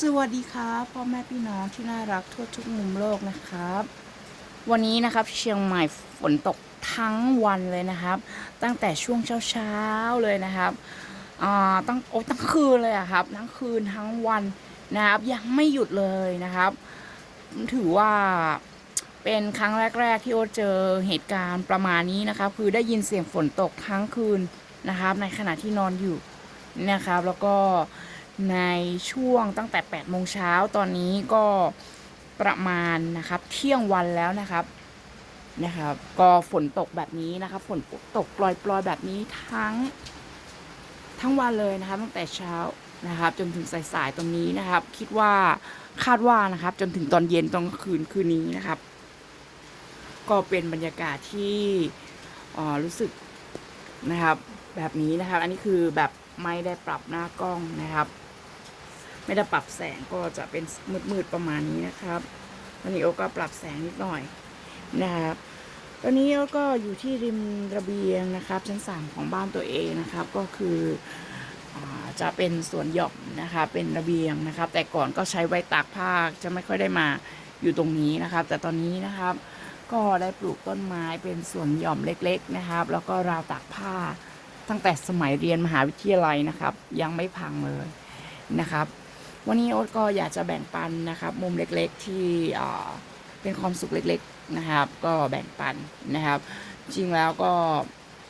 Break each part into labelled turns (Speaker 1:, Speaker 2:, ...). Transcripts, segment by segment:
Speaker 1: สวัสดีครับพ่อแม่พี่น้องที่น่ารักทั่วทุกมุมโลกนะครับ วันนี้นะครับเชียงใหม่ฝนตกทั้งวันเลยนะครับ ตั้งแต่ช่วงเช้าๆเลยนะครับอ่าตั้งโอ้ตั้งคืนเลยอะครับ ทั้งคืนทั้งวันนะครับ ยังไม่หยุดเลยนะครับ ถือว่าเป็นครั้งแรก ๆ ที่โอตเจอเหตุการณ์ประมาณนี้นะครับ คือได้ยินเสียงฝนตกทั้งคืนนะครับ ในขณะที่นอนอยู่นะครับแล้วก็ ในช่วงตั้งแต่8โมงเช้าตอนนี้ก็ประมาณนะครับ เที่ยงวันแล้วนะครับนะครับ ก็ฝนตกแบบนี้นะครับ ฝนตกปล่อยๆแบบนี้ทั้งทั้งวันเลยนะครับ ตั้งแต่เช้านะครับ จนถึงสายๆตรงนี้นะครับ คิดว่าคาดว่านะครับ จนถึงตอนเย็นตอนคืนคืนนี้นะครับ ก็เป็นบรรยากาศที่รู้สึกนะครับ แบบนี้นะครับ อันนี้คือแบบไม่ได้ปรับหน้ากล้องนะครับ ไม่ได้ปรับแสงก็จะเป็นมืดๆประมาณนี้นะครับวันนี้โอก็ปรับแสงนิดหน่อยนะครับตอนนี้โอก็อยู่ที่ริมระเบียงนะครับ ชั้นสามของบ้านตัวเองนะครับ ก็คืออจะเป็นสวนหย่อมนะคะเป็นระเบียงนะครับ แต่ก่อนก็ใช้ไว้ตากผ้าจะไม่ค่อยได้มาอยู่ตรงนี้นะครับ แต่ตอนนี้นะครับก็ได้ปลูกต้นไม้เป็นสวนหย่อมเล็ก ๆนะครับ แล้วก็ราวตากผ้าตั้งแต่สมัยเรียนมหาวิทยาลัยนะครับ ยังไม่พังเลยนะครับ วันนี้โอ๊ตก็อยากจะแบ่งปันนะครับ มุมเล็กๆที่เป็นความสุขเล็กๆนะครับ ก็แบ่งปันนะครับ จริงแล้วก็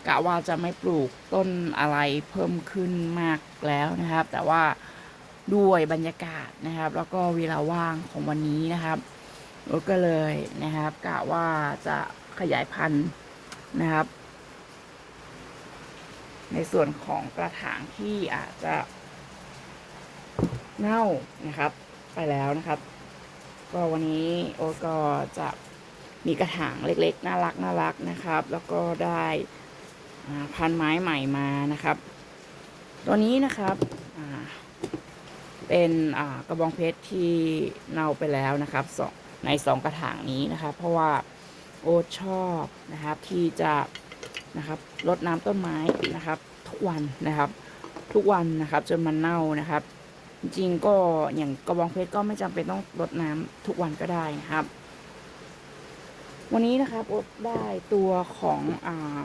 Speaker 1: กะว่าจะไม่ปลูกต้นอะไรเพิ่มขึ้นมากแล้วนะครับ แต่ว่าด้วยบรรยากาศนะครับ แล้วก็เวลาว่างของวันนี้นะครับโอ๊ตก็เลยนะครับกะว่าจะขยายพันธุ์นะครับ ในส่วนของกระถางที่อาจจะ เน่านะครับ ไปแล้วนะครับ ก็วันนี้โอ๊ตก็จะมีกระถางเล็กๆ น่ารักน่ารักนะครับ แล้วก็ได้พันไม้ใหม่มานะครับ ตัวนี้นะครับเป็นกระบองเพชรที่เน่าไปแล้วนะครับสองในสองกระถางนี้นะครับ เพราะว่าโอ๊ตชอบนะครับที่จะนะครับรดน้ำต้นไม้นะครับ ทุกวันนะครับ ทุกวันนะครับ จนมันเน่านะครับ จริงก็อย่างกระบองเพชรก็ไม่จำเป็นต้องรดน้ำทุกวันก็ได้นะครับ วันนี้นะครับอดได้ตัวของอ่า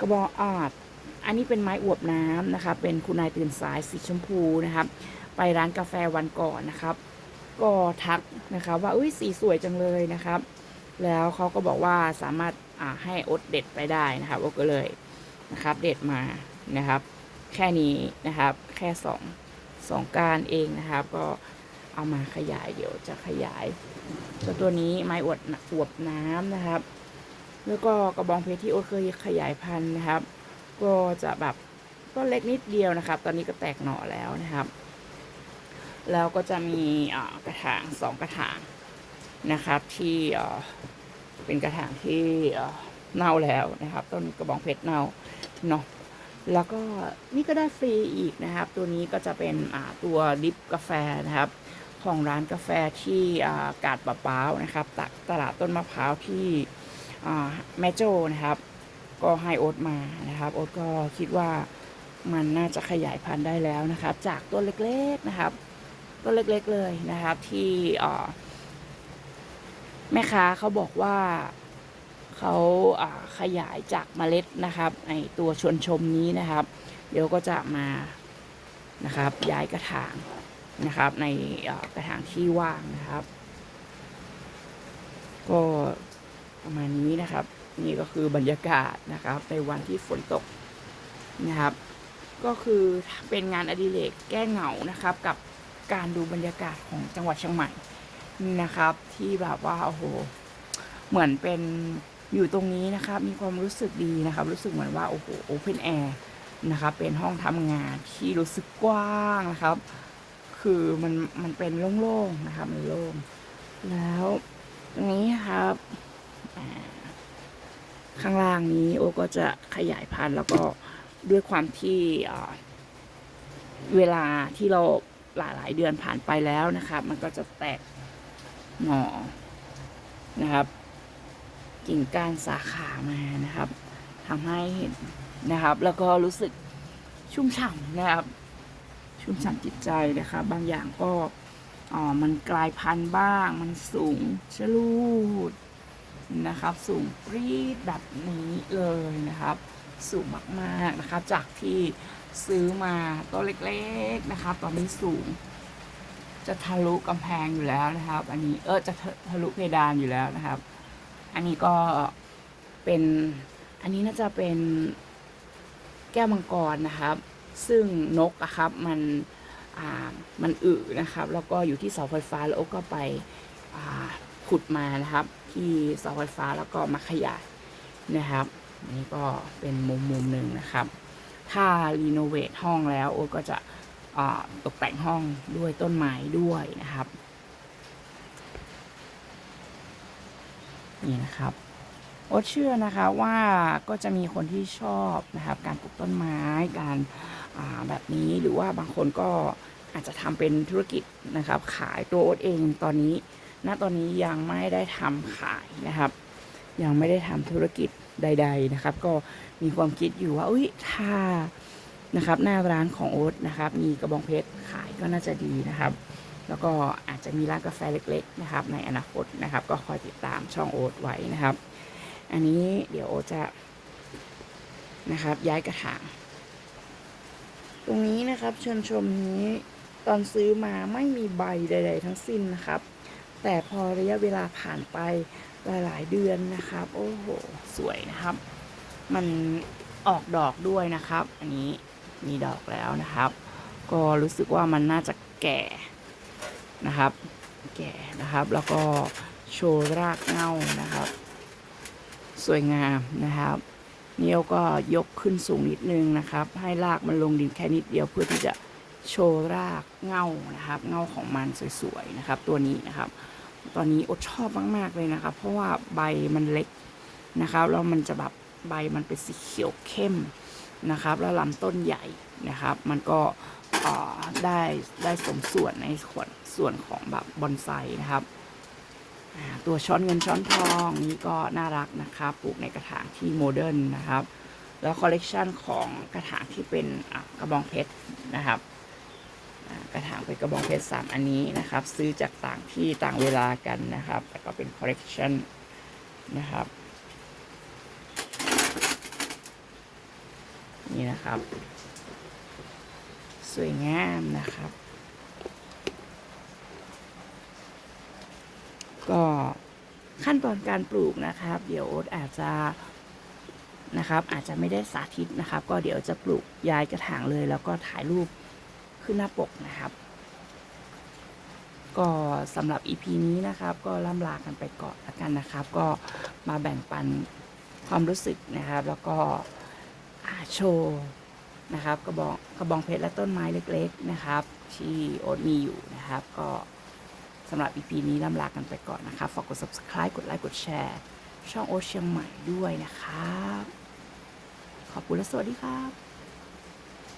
Speaker 1: กระบองอาดอันนี้เป็นไม้อวบน้ำนะครับเป็นคุณนายตื่นสายสีชมพูนะครับ ไปร้านกาแฟวันก่อนนะครับ ก็ทักนะครับว่าอุ้ยสีสวยจังเลยนะครับ แล้วเขาก็บอกว่าสามารถอ่าให้อดเด็ดไปได้นะครับอดก็เลยนะครับ เด็ดมานะครับ แค่นี้นะครับ แค่สอง สองการเองนะครับ ก็เอามาขยายเดี๋ยวจะขยายตัวตัวนี้ไม้อวดอวบน้ำนะครับ แล้วก็กระบองเพชรที่โอ๊ตเคยขยายพันธุ์นะครับ ก็จะแบบก็เล็กนิดเดียวนะครับ ตอนนี้ก็แตกหน่อแล้วนะครับแล้วก็จะมีกระถางสองกระถางนะครับ ที่เป็นกระถางที่เน่าแล้วนะครับ ต้นกระบองเพชรเน่าเนาะ แล้วก็นี่ก็ได้ฟรีอีกนะครับ ตัวนี้ก็จะเป็นตัวดิฟกาแฟนะครับ ของร้านกาแฟที่ากาดปะป้านะครับตตลาดต้นมะพร้าวที่แม่โจ้นะครับ ก็ให้โอ๊ตมานะครับโอ๊ตก็คิดว่ามันน่าจะขยายพันธุ์ได้แล้วนะครับ จากต้นเล็กๆนะครับต้นเล็กๆเลยนะครับที่แม่ค้าเขาบอกว่า เขาขยายจากเมล็ดนะครับไอตัวชวนชมนี้นะครับ เดี๋ยวก็จะมานะครับ ย้ายกระถางนะครับ ในกระถางที่ว่างนะครับ ก็ประมาณนี้นะครับ นี่ก็คือบรรยากาศนะครับ ในวันที่ฝนตกนะครับ ก็คือเป็นงานอดิเรกแก้เหงานะครับ กับการดูบรรยากาศของจังหวัดเชียงใหม่นะครับ ที่แบบว่าโอ้โหเหมือนเป็น อยู่ตรงนี้นะครับมีความรู้สึกดีนะครับ รู้สึกเหมือนว่าโอ้โหโอเพนแอร์นะครับเป็นห้องทำงานที่รู้สึกกว้างนะครับ คือมันมันเป็นโล่งๆนะครับมันโล่งแล้วตรงนี้ครับข้างล่างนี้โอก็จะขยายพันธุ์แล้วก็ด้วยความที่เวลาที่เราหลายๆเดือนผ่านไปแล้วนะครับ มันก็จะแตกหน่อนะครับ กิ่งก้านสาขามานะครับทำให้เห็นนะครับ แล้วก็รู้สึกชุ่มฉ่ำนะครับ ชุ่มฉ่ำจิตใจนะครับบางอย่างก็อ๋อมันกลายพันธุ์บ้าง มันสูงชะลูดนะครับ สูงปรี๊ดแบบนี้เลยนะครับ สูงมากๆนะครับ จากที่ซื้อมาตัวเล็กๆนะครับ ตอนนี้สูง จะทะลุกำแพงอยู่แล้วนะครับ อันนี้เออจะทะทะลุเพดานอยู่แล้วนะครับ อันนี้ก็เป็นอันนี้น่าจะเป็นแก้วมังกรนะครับ ซึ่งนกอะครับมันอ่ามันอึนะครับ แล้วก็อยู่ที่เสาไฟฟ้าแล้วก็ไปอ่าขุดมานะครับ ที่เสาไฟฟ้าแล้วก็มาขยายนะครับอันนี้ก็เป็นมุมมุมหนึ่งนะครับ ถ้ารีโนเวทห้องแล้วโอ๊กก็จะอ่าตกแต่งห้องด้วยต้นไม้ด้วยนะครับ นี่นะครับโอ๊ตเชื่อนะคะว่าก็จะมีคนที่ชอบนะครับ การปลูกต้นไม้การแบบนี้หรือว่าบางคนก็อาจจะทำเป็นธุรกิจนะครับ ขายตัวโอ๊ตเองตอนนี้ณตอนนี้ยังไม่ได้ทำขายนะครับ ยังไม่ได้ทำธุรกิจใด ๆนะครับ ก็มีความคิดอยู่ว่าอุ้ยถ้านะครับ หน้าร้านของโอ๊ตนะครับ มีกระบองเพชรขายก็น่าจะดีนะครับ แล้วก็อาจจะมีร้านกาแฟเล็ก ๆ นะครับ ในอนาคตนะครับ ก็คอยติดตามช่องโอ๊ตไว้นะครับ อันนี้เดี๋ยวโอ๊ตจะนะครับ ย้ายกระถางตรงนี้นะครับเชิญชมนี้ตอนซื้อมาไม่มีใบใด ๆ ทั้งสิ้นนะครับ แต่พอระยะเวลาผ่านไปหลาย ๆ เดือนนะครับ โอ้โห สวยนะครับ มันออกดอกด้วยนะครับ อันนี้มีดอกแล้วนะครับ ก็รู้สึกว่ามันน่าจะแก่ นะครับ แก่นะครับ แล้วก็โชว์รากเงานะครับ สวยงามนะครับเนี่ยวก็ยกขึ้นสูงนิดนึงนะครับ ให้รากมันลงดินแค่นิดเดียวเพื่อที่จะโชว์รากเงานะครับ เงาของมันสวยๆนะครับ ตัวนี้นะครับ ตอนนี้อดชอบมากๆเลยนะครับ เพราะว่าใบมันเล็กนะครับแล้วมันจะแบบใบมันเป็นสีเขียวเข้มนะครับ แล้วลำต้นใหญ่นะครับ มันก็ได้ได้สมส่วนในส่ว ส่วนของแบบบอนไซนะครับตัวช้อนเงินช้อนทองนี่ก็น่ารักนะครับปลูกในกระถางที่โมเดิร์นนะครับ แล้วคอลเลกชันของกระถางที่เป็นกระบองเพชรนะครับกระถางเป็นกระบองเพชรสามอันนี้นะครับ ซื้อจากต่างที่ต่างเวลากันนะครับแต่ก็เป็นคอลเลกชันนะครับนี่นะครับ สวยงามนะครับ ก็ขั้นตอนการปลูกนะครับ เดี๋ยวโอ๊ตอาจจะนะครับ อาจจะไม่ได้สาธิตนะครับ ก็เดี๋ยวจะปลูกย้ายกระถางเลย แล้วก็ถ่ายรูปขึ้นหน้าปกนะครับ ก็สำหรับ EP นี้นะครับ ก็ล่ำลากันไปก่อนแล้วกันนะครับ ก็มาแบ่งปันความรู้สึกนะครับ แล้วก็โชว์นะครับกระบองกระบองเพชรและต้นไม้เล็ก ๆ นะครับ ที่โอ๊ตมีอยู่นะครับ ก็ำหรับ EP นี้ล่ำลากันไปก่อนนะคะฝากกด subscribe กดไลค์กดแชร์ช่องโอเชียงใหม่ด้วยนะครับขอบคุณและสวัสดีครับ